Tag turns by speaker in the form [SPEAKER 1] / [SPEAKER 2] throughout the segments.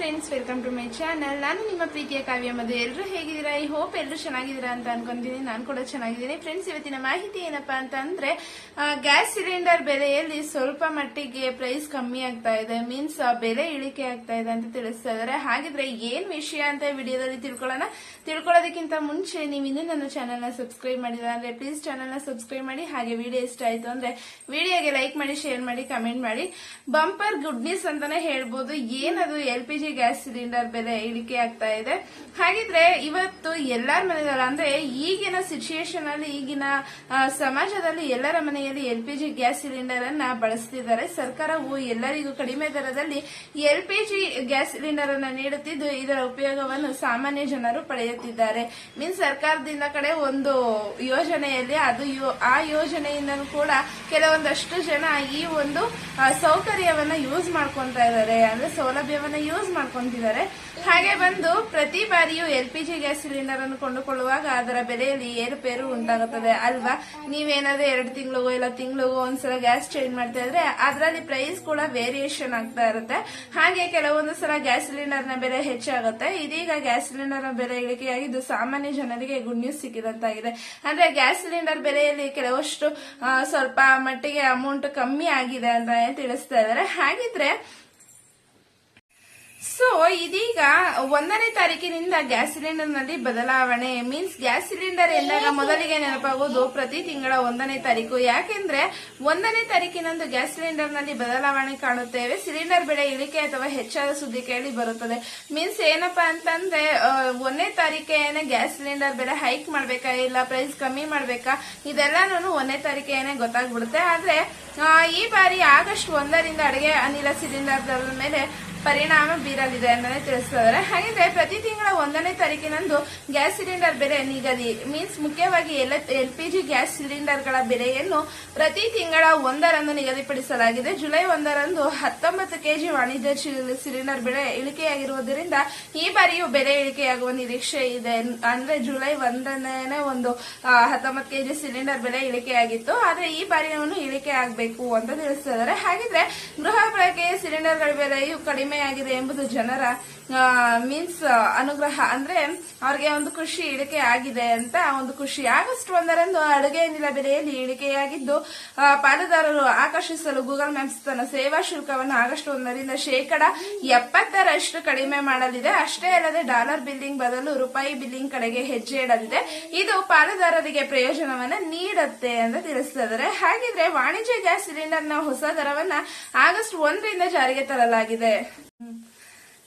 [SPEAKER 1] Friends welcome to my channel ನಾನು ನಿಮ್ಮ ಪ್ರೀತಿಯ ಕಾವ್ಯ ಮದುವೆ ಎಲ್ಲರೂ ಹೇಗಿದ್ದೀರಾ? ಐ ಹೋಪ್ ಎಲ್ಲರೂ ಚೆನ್ನಾಗಿದ್ದೀರಾ ಅಂತ ಅನ್ಕೊಂತೀನಿ. ನಾನು ಕೂಡ ಚೆನ್ನಾಗಿದ್ದೀನಿ. ಫ್ರೆಂಡ್ಸ್ ಇವತ್ತಿನ ಮಾಹಿತಿ ಏನಪ್ಪಾ ಅಂತ ಅಂದ್ರೆ ಗ್ಯಾಸ್ ಸಿಲಿಂಡರ್ ಬೆಲೆಯಲ್ಲಿ ಸ್ವಲ್ಪ ಮಟ್ಟಿಗೆ ಪ್ರೈಸ್ ಕಮ್ಮಿ ಆಗ್ತಾ ಇದೆ. ಮೀನ್ಸ್ ಬೆಲೆ ಇಳಿಕೆ ಆಗ್ತಾ ಇದೆ ಅಂತ ತಿಳಿಸ್ತಾ ಇದಾರೆ ಹಾಗಿದ್ರೆ ಏನ್ ವಿಷಯ ಅಂತ ವಿಡಿಯೋದಲ್ಲಿ ತಿಳ್ಕೊಳ್ಳೋಣ. ತಿಳ್ಕೊಳ್ಳೋದಕ್ಕಿಂತ ಮುಂಚೆ ನೀವು ಇನ್ನೂ ನನ್ನ ಚಾನಲ್ನ ಸಬ್ಸ್ಕ್ರೈಬ್ ಮಾಡಿದ್ರೆ ಅಂದ್ರೆ ಪ್ಲೀಸ್ ಚಾನಲ್ ಸಬ್ಸ್ಕ್ರೈಬ್ ಮಾಡಿ. ಹಾಗೆ ವಿಡಿಯೋ ಇಷ್ಟ ಆಯ್ತು ಅಂದ್ರೆ ವಿಡಿಯೋಗೆ ಲೈಕ್ ಮಾಡಿ ಶೇರ್ ಮಾಡಿ ಕಮೆಂಟ್ ಮಾಡಿ. ಬಂಪರ್ ಗುಡ್ ನ್ಯೂಸ್ ಅಂತಾನೆ ಹೇಳ್ಬೋದು. ಏನದು? L P G gas cylinder ಬೆಲೆ ಇಳಿಕೆ ಆಗ್ತಾ ಇದೆ. ಹಾಗಿದ್ರೆ ಇವತ್ತು ಎಲ್ಲರ ಮನೆಗಳ ಅಂದ್ರೆ ಈಗಿನ ಸಿಚುಯೇಷನ್ ಅಲ್ಲಿ ಈಗಿನ ಸಮಾಜದಲ್ಲಿ ಎಲ್ಲರ ಮನೆಯಲ್ಲಿ L P G gas cylinder ಅನ್ನ ಬಳಸ್ತಿದ್ದಾರೆ. ಸರ್ಕಾರವು ಎಲ್ಲರಿಗೂ ಕಡಿಮೆ ದರದಲ್ಲಿ L P G gas cylinder ಅನ್ನ ನೀಡುತ್ತಿದ್ದು, ಇದರ ಉಪಯೋಗವನ್ನು ಸಾಮಾನ್ಯ ಜನರು ಪಡೆಯುತ್ತಿದ್ದಾರೆ. ಮೀನ್ಸ್ ಸರ್ಕಾರದಿಂದ ಕಡೆ ಒಂದು ಯೋಜನೆಯಲ್ಲಿ ಅದು ಆ ಯೋಜನೆಯಿಂದ ಕೂಡ ಕೆಲವೊಂದಷ್ಟು ಜನ ಈ ಒಂದು ಸೌಕರ್ಯವನ್ನ ಯೂಸ್ ಮಾಡ್ಕೊಂತ ಇದ್ದಾರೆ. ಅಂದ್ರೆ ಸೌಲಭ್ಯವನ್ನ ಯೂಸ್ ಮಾಡ್ಕೊಂತಿದ್ದಾರೆ ಹಾಗೆ ಬಂದು ಪ್ರತಿ ಬಾರಿಯೂ L P G gas cylinder ಅನ್ನು ಕೊಂಡುಕೊಳ್ಳುವಾಗ ಅದರ ಬೆಲೆಯಲ್ಲಿ ಏರುಪೇರು ಉಂಟಾಗುತ್ತದೆ. ಅಲ್ವಾ? ನೀವೇನಾದ್ರೂ ಎರಡು ತಿಂಗಳಿಗೋ ಇಲ್ಲ ತಿಂಗಳಿಗೋ ಒಂದ್ಸಲ ಗ್ಯಾಸ್ ಚೇಂಜ್ ಮಾಡ್ತಾ ಇದ್ರೆ ಅದರಲ್ಲಿ ಪ್ರೈಸ್ ಕೂಡ ವೇರಿಯೇಷನ್ ಆಗ್ತಾ ಇರುತ್ತೆ. ಹಾಗೆ ಕೆಲವೊಂದು ಸಲ ಗ್ಯಾಸ್ ಸಿಲಿಂಡರ್ನ ಬೆಲೆ ಹೆಚ್ಚಾಗುತ್ತೆ ಇದೀಗ ಗ್ಯಾಸ್ ಸಿಲಿಂಡರ್ನ ಬೆಲೆ ಇಳಿಕೆಯಾಗಿದ್ದು ಸಾಮಾನ್ಯ ಜನರಿಗೆ ಗುಡ್ ನ್ಯೂಸ್ ಸಿಕ್ಕಿದಂತಾಗಿದೆ. ಅಂದ್ರೆ ಗ್ಯಾಸ್ ಸಿಲಿಂಡರ್ ಬೆಲೆಯಲ್ಲಿ ಕೆಲವಷ್ಟು ಸ್ವಲ್ಪ ಮಟ್ಟಿಗೆ ಅಮೌಂಟ್ ಕಮ್ಮಿ ಆಗಿದೆ ಅಂತ ತಿಳಿಸ್ತಾ ಇದ್ದಾರೆ. ಹಾಗಿದ್ರೆ ಸೊ ಇದೀಗ ಒಂದನೇ ತಾರೀಕಿನಿಂದ ಗ್ಯಾಸ್ ಸಿಲಿಂಡರ್ನಲ್ಲಿ ಬದಲಾವಣೆ. ಮೀನ್ಸ್ ಗ್ಯಾಸ್ ಸಿಲಿಂಡರ್ ಎಂದಾಗ ಮೊದಲಿಗೆ ನೆನಪಾಗೋದು ಪ್ರತಿ ತಿಂಗಳ ಒಂದನೇ ತಾರೀಕು. ಯಾಕೆಂದ್ರೆ ಒಂದನೇ ತಾರೀಕಿನಂದು ಗ್ಯಾಸ್ ಸಿಲಿಂಡರ್ನಲ್ಲಿ ಬದಲಾವಣೆ ಕಾಣುತ್ತೇವೆ. ಸಿಲಿಂಡರ್ ಬೆಲೆ ಇಳಿಕೆ ಅಥವಾ ಹೆಚ್ಚಾದ ಸುದ್ದಿ ಕೇಳಿ ಬರುತ್ತದೆ. ಮೀನ್ಸ್ ಏನಪ್ಪಾ ಅಂತಂದ್ರೆ ಒಂದನೇ ತಾರೀಕೇನೆ ಗ್ಯಾಸ್ ಸಿಲಿಂಡರ್ ಬೆಲೆ ಹೈಕ್ ಮಾಡ್ಬೇಕಾ ಇಲ್ಲ ಪ್ರೈಸ್ ಕಮ್ಮಿ ಮಾಡ್ಬೇಕಾ? ಇದೆಲ್ಲಾನು ಒಂದನೇ ತಾರೀಕೇನೆ ಗೊತ್ತಾಗ್ಬಿಡುತ್ತೆ. ಆದ್ರೆ ಈ ಬಾರಿ ಆಗಸ್ಟ್ ಒಂದರಿಂದ ಅಡಿಗೆ ಅನಿಲ ಸಿಲಿಂಡರ್ ಮೇಲೆ ಪರಿಣಾಮ ಬೀರಲಿದೆ ಅಂತಾನೆ ತಿಳಿಸಿದ್ದಾರೆ ಹಾಗಿದ್ರೆ ಪ್ರತಿ ತಿಂಗಳ ಒಂದನೇ ತಾರೀಕಿನಂದು ಗ್ಯಾಸ್ ಸಿಲಿಂಡರ್ ಬೆಲೆ ನಿಗದಿ. ಮೀನ್ಸ್ ಮುಖ್ಯವಾಗಿ ಎಲ್ ಪಿ ಜಿ ಗ್ಯಾಸ್ ಸಿಲಿಂಡರ್ಗಳ ಬೆಲೆಯನ್ನು ಪ್ರತಿ ತಿಂಗಳ ಒಂದರಂದು ನಿಗದಿಪಡಿಸಲಾಗಿದೆ. ಜುಲೈ ಒಂದರಂದು ಹತ್ತೊಂಬತ್ತು ಕೆಜಿ ವಾಣಿಜ್ಯ ಸಿಲಿಂಡರ್ ಬೆಲೆ ಇಳಿಕೆಯಾಗಿರುವುದರಿಂದ ಈ ಬಾರಿಯೂ ಬೆಲೆ ಇಳಿಕೆಯಾಗುವ ನಿರೀಕ್ಷೆ ಇದೆ. ಅಂದ್ರೆ ಜುಲೈ ಒಂದನೇ ಒಂದು ಹತ್ತೊಂಬತ್ತು ಕೆಜಿ ಸಿಲಿಂಡರ್ ಬೆಲೆ ಇಳಿಕೆಯಾಗಿತ್ತು. ಆದ್ರೆ ಈ ಬಾರಿಯನ್ನು ಇಳಿಕೆ ಆಗಬೇಕು ಅಂತ ತಿಳಿಸಿದ್ದಾರೆ ಹಾಗಿದ್ರೆ ಗೃಹ ಬಳಕೆಯ ಸಿಲಿಂಡರ್ಗಳ ಬೆಲೆಯು ಕಡಿಮೆಯಾಗಿದೆ ಎಂಬುದು ಜನರ ಮೀನ್ಸ್ ಅನುಗ್ರಹ. ಅಂದ್ರೆ ಅವ್ರಿಗೆ ಒಂದು ಖುಷಿ ಇಳಿಕೆ ಆಗಿದೆ ಅಂತ ಒಂದು ಖುಷಿ. ಆಗಸ್ಟ್ ಒಂದರಂದು ಅಡುಗೆ ಅನಿಲ ಬೆಲೆಯಲ್ಲಿ ಇಳಿಕೆಯಾಗಿದ್ದು ಪಾಲುದಾರರು ಆಕರ್ಷಿಸಲು ಗೂಗಲ್ ಮ್ಯಾಪ್ಸ್ ತನ್ನ ಸೇವಾ ಶುಲ್ಕವನ್ನು ಆಗಸ್ಟ್ ಒಂದರಿಂದ ಶೇಕಡ ಎಪ್ಪತ್ತರಷ್ಟು ಕಡಿಮೆ ಮಾಡಲಿದೆ. ಅಷ್ಟೇ ಅಲ್ಲದೆ ಡಾಲರ್ ಬಿಲ್ಲಿಂಗ್ ಬದಲು ರೂಪಾಯಿ ಬಿಲ್ಲಿಂಗ್ ಕಡೆಗೆ ಹೆಜ್ಜೆ ಇಡಲಿದೆ. ಇದು ಪಾಲುದಾರರಿಗೆ ಪ್ರಯೋಜನವನ್ನ ನೀಡುತ್ತೆ ಅಂತ ತಿಳಿಸಿದ್ದಾರೆ ಹಾಗಿದ್ರೆ ವಾಣಿಜ್ಯ ಗ್ಯಾಸ್ ಸಿಲಿಂಡರ್ನ ಹೊಸ ದರವನ್ನ ಆಗಸ್ಟ್ ಒಂದರಿಂದ ಜಾರಿಗೆ ತರಲಾಗಿದೆ. Mm.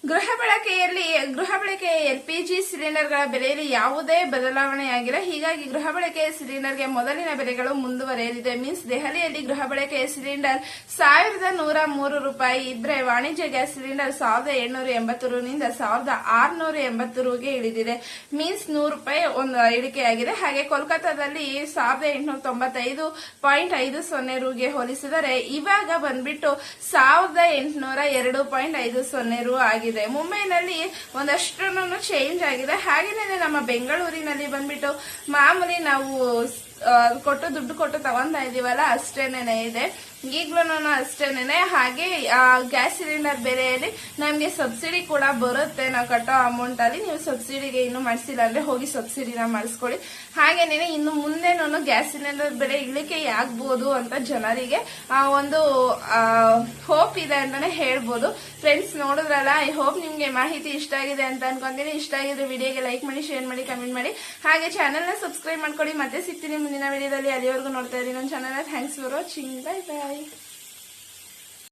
[SPEAKER 1] ಗೃಹ ಬಳಕೆಯಲ್ಲಿ, ಗೃಹ ಬಳಕೆಯ ಎಲ್ಪಿಜಿ ಸಿಲಿಂಡರ್ಗಳ ಬೆಲೆಯಲ್ಲಿ ಯಾವುದೇ ಬದಲಾವಣೆಯಾಗಿಲ್ಲ. ಹೀಗಾಗಿ ಗೃಹ ಬಳಕೆಯ ಸಿಲಿಂಡರ್ಗೆ ಮೊದಲಿನ ಬೆಲೆಗಳು ಮುಂದುವರೆಯಲಿದೆ. ಮೀನ್ಸ್ ದೆಹಲಿಯಲ್ಲಿ ಗೃಹ ಬಳಕೆಯ ಸಿಲಿಂಡರ್ ಸಾವಿರದ ನೂರ ಮೂರು ರೂಪಾಯಿ ಇದ್ರೆ ವಾಣಿಜ್ಯ ಗ್ಯಾಸ್ ಸಿಲಿಂಡರ್ ಸಾವಿರದ ಏಳ್ನೂರ ಎಂಬತ್ತು ರೂನಿಂದ ಸಾವಿರದ ಆರುನೂರ ಎಂಬತ್ತು ರೂಗೆ ಇಳಿದಿದೆ. ಮೀನ್ಸ್ ನೂರು ರೂಪಾಯಿ ಒಂದು ಇಳಿಕೆಯಾಗಿದೆ. ಹಾಗೆ ಕೋಲ್ಕತ್ತಾದಲ್ಲಿ ಸಾವಿರದ ಎಂಟುನೂರ ತೊಂಬತ್ತೈದು ಪಾಯಿಂಟ್ ಐದು ಸೊನ್ನೆ ರೂಗೆ ಹೋಲಿಸಿದರೆ ಇವಾಗ ಬಂದ್ಬಿಟ್ಟು ಸಾವಿರದ ಎಂಟುನೂರ ಎರಡು ಪಾಯಿಂಟ್ ಐದು ಸೊನ್ನೆ ರು ಆಗಿದೆ. ಮುಂಬೈನಲ್ಲಿ ಒಂದಷ್ಟು ಚೇಂಜ್ ಆಗಿದೆ. ಹಾಗೇನೆ ನಮ್ಮ ಬೆಂಗಳೂರಿನಲ್ಲಿ ಬಂದ್ಬಿಟ್ಟು ಮಾಮೂಲಿ ನಾವು ಕೊಟ್ಟು ದುಡ್ಡು ಕೊಟ್ಟು ತಗೊಂತಾ ಇದೀವಲ್ಲ ಅಷ್ಟೇನೆ ಇದೆ. ಈಗ್ಲೂ ಅಷ್ಟೇನೆ ಹಾಗೆ ಗ್ಯಾಸ್ ಸಿಲಿಂಡರ್ ಬೆಲೆಯಲ್ಲಿ ನಮ್ಗೆ ಸಬ್ಸಿಡಿ ಕೂಡ ಬರುತ್ತೆ. ನಾವು ಕಟ್ಟೋ ಅಮೌಂಟ್ ಅಲ್ಲಿ ನೀವು ಸಬ್ಸಿಡಿಗೆ ಇನ್ನು ಮಾಡಿಸಿಲ್ಲ ಅಂದ್ರೆ ಹೋಗಿ ಸಬ್ಸಿಡಿನ ಮಾಡಿಸ್ಕೊಳ್ಳಿ. ಹಾಗೇನೆ ಇನ್ನು ಮುಂದೆನೂ ಗ್ಯಾಸ್ ಸಿಲಿಂಡರ್ ಬೆಲೆ ಇಳಿಕೆ ಆಗ್ಬೋದು ಅಂತ ಜನರಿಗೆ ಒಂದು ಹೋಪ್ ಇದೆ ಅಂತಾನೆ ಹೇಳ್ಬೋದು. ಫ್ರೆಂಡ್ಸ್ ನೋಡಿದ್ರಲ್ಲ ಐ ಹೋಪ್ ನಿಮ್ಗೆ ಮಾಹಿತಿ ಇಷ್ಟ ಆಗಿದೆ ಅಂತ ಅನ್ಕೊಂತೀನಿ. ಇಷ್ಟ ಆಗಿದ್ರೆ ವಿಡಿಯೋಗೆ ಲೈಕ್ ಮಾಡಿ ಶೇರ್ ಮಾಡಿ ಕಮೆಂಟ್ ಮಾಡಿ. ಹಾಗೆ ಚಾನೆಲ್ನ ಸಬ್ಸ್ಕ್ರೈಬ್ ಮಾಡ್ಕೊಳ್ಳಿ ಮತ್ತೆ ಸಿಗ್ತೀನಿ ಮುಂದಿನ ವಿಡಿಯೋದಲ್ಲಿ ಅಲ್ಲಿವರೆಗೂ ನೋಡ್ತಾ ಇದ್ದೀನಿ ನನ್ನ channel thanks for watching bye bye